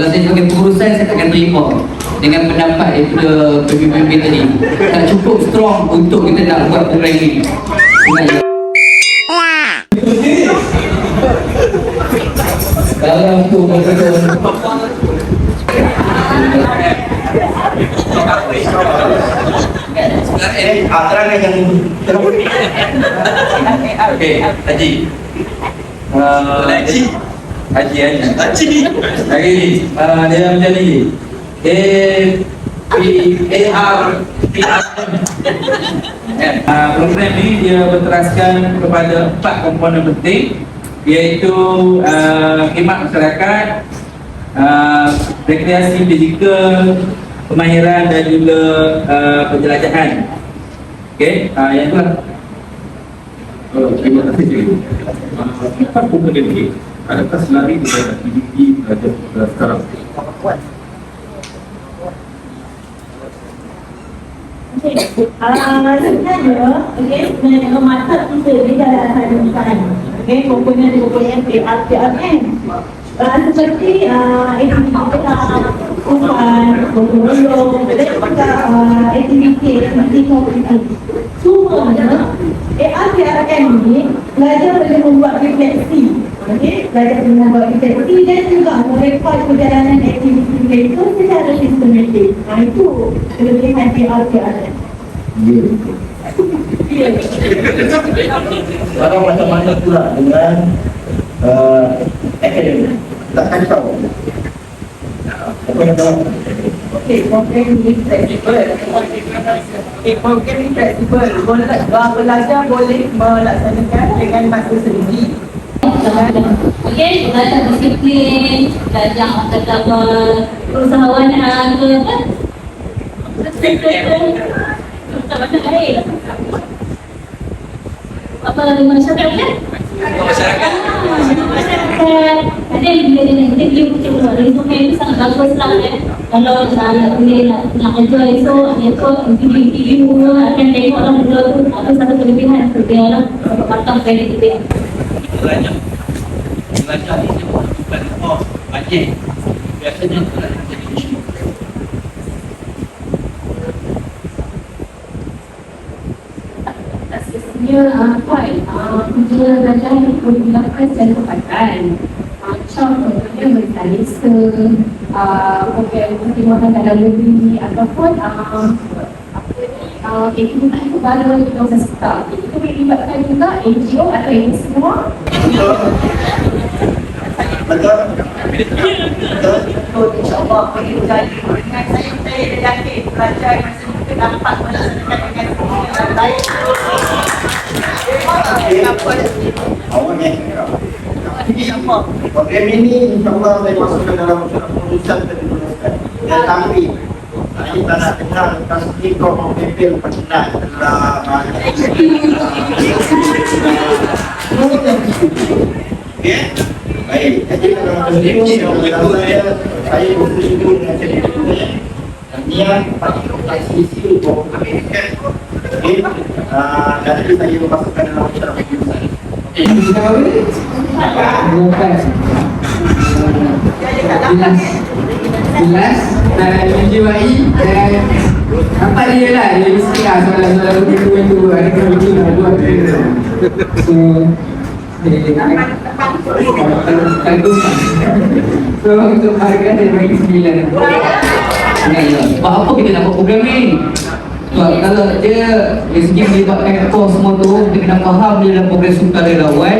Kalau saya sebagai pengurusan saya takkan terima dengan pendapat daripada pemimpin-pemimpin tadi. Tak cukup strong untuk kita nak buat program ini. Ya. Kalau untuk betul Eh, ah, terangkan yang terang. Okey, Haji. Uh, Haji. Haji, Haji. Haji. Lagi ni, uh, dia macam ni. A P A R P R? Uh, program ni dia berteraskan kepada empat komponen penting iaitu uh, khidmat masyarakat, uh, rekreasi fizikal, kemahiran dan juga uh, penjelajahan. Okey, uh, yang tu lah. Oh, terima kasih. Apa komponen ini? Adakah selari dengan aktiviti belajar uh, sekarang? Okey, ah sebenarnya, okey, sebenarnya mata kita di dalam hadiskan. Okey, komponen-komponen PRPRN. Ah seperti ah aktiviti ah kumpulan, pemulung, dan juga ah aktiviti aktiviti komunitas. Semuanya ARPRN ni belajar bagaimana membuat refleksi. Okey, belajar bagaimana membuat refleksi dan juga merekod perjalanan aktiviti mereka secara sistematik. Nah itu kelebihan ARPRN. Ya. Sekarang macam-macam pula dengan uh, akademik. Tak kacau. Apa yang tahu? Okey, program ni fleksibel. Okey, program ni fleksibel. Boleh belajar boleh melaksanakan dengan masa sendiri. Okey, belajar disiplin, belajar agama, usahawanan ke apa? Tak macam lain. Apa lagi masyarakat kan? Masyarakat. Masyarakat. Yang bila dia nak interview buat dari sungai itu sangat bagus lah kan. Kalau nak nak boleh nak nak kerja esok, esok interview-interview akan tengok lah benda tu apa satu kelebihan dia lah. Kredit dia. belajar belajar ni dia bukan oh Aceh biasanya belajar jadi isu Asalnya apa uh, kerja belajar yang perlu dilakukan secara tempatan macam contohnya bersalisa uh, program perkhidmatan dalam negeri ataupun uh, apa ni uh, start kita melibatkan juga NGO atau ini semua Betul? Betul? So, insyaAllah boleh berjaya. Dengan saya, saya yakin pelajar yang masih muda Program ini insyaAllah saya masukkan dalam surat keputusan kependudukan. Dan tapi, tak nak dengar kau mau pempel pernah dalam Okay? Baik, jadi kalau begitu, kalau saya, saya bersetuju dengan cerita dan niat untuk isi itu Okey, ah, dari itu saya memasukkan dalam kitab eh, Jelas dan ah, menjiwai eh, dan apa dia lah dia mesti lah soalan-soalan itu itu ada kerja itu so eh, kalau so untuk harga dia bagi sembilan sangat Sebab apa kita nak buat program ni? Sebab kalau dia dari segi melibatkan kos semua tu, kita kena faham dia dalam program suka relawan.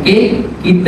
Okey, kita